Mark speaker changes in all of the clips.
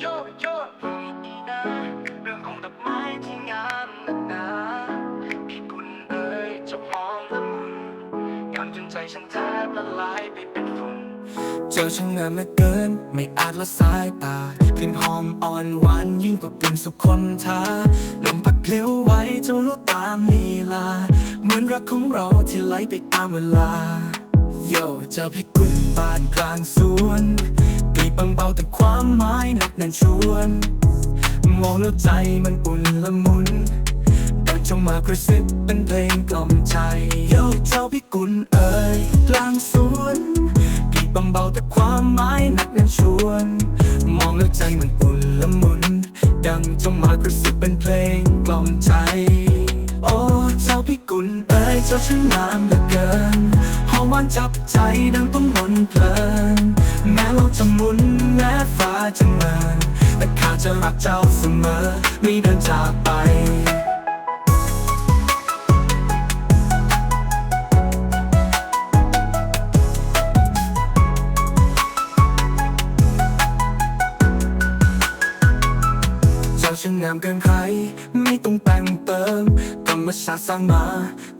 Speaker 1: โยโย่นี่นะเรื่องของดอกไม้ที่งามนักหนาพี่กุลเอ๋ยเจะมองละมุนงามจนใจฉันแทบละลายไปเป็นฝุ่น
Speaker 2: เจอช่างงามเหลือเกิน ไม่อาจละสายตากลิ่นหอมอ่อนหวานยิ่งกว่ากลิ่นสุขคนทาลมพัดเพลิ้วไหวเจ้ารู้ตามลีลา เหมือนรักของเราที่ไหลไปตามเวลา โย่เจอพี่กุลบานกลางสวน บบังเบาแต่ความหมายหนักแน่นชวน มองแล้วใจมันอุ่นละมุนเดินจงมากระซิบเป็นเพลงกล่อมใจโยเจ้าพี่กุลเอ่ยกลางสวนกีบบังเบาแต่ความหมายหนักแน่นชวน มองแล้วใจมันอุ่นละมุนดังจงมากระซิบเป็นเพลงกล่อมใจโอ้เจ้าพี่กุลเอ่ยเจ้าช่างงามเหลือเกินหอมหวานจับใจดังต้องมนเพลิน โลกจะหมุนแม้ฟ้าจะเมินแต่ข้าจะรักเจ้าเสมอไม่เดินจากไป ช่างงามเกินใคร ไม่ต้องแต่งเติมธรรมชาติสร้างมา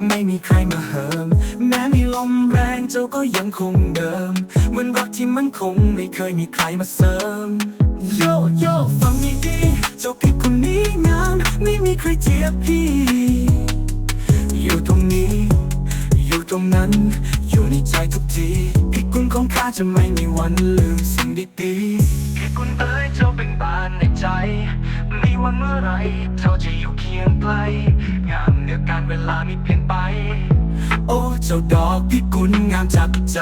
Speaker 2: ไม่มีใครมาเหิม แม้มีลมแรงเจ้าก็ยังคงเดิมเหมือนรักที่มั่นคงไม่เคยมีใครมาเสริม โยโย่ฟังดีดีๆเจ้าพี่คนนี้งาม ไม่มีใครเทียบพี่ อยู่ตรงนี้ อยู่ตรงนั้น อยู่ในใจทุกทีพี่กุลของข้าจะไม่มีวันลืมสิ่งดีๆ
Speaker 1: พี่กุลเอ๋ยเจ้าเป็น เมื่อไหรเจ้าจะอยู่เคียงไกลงามเหนือการเวลาไม่เปลี่ยนไป
Speaker 2: โอ้ เจ้าดอกพิกุลงามจับใจ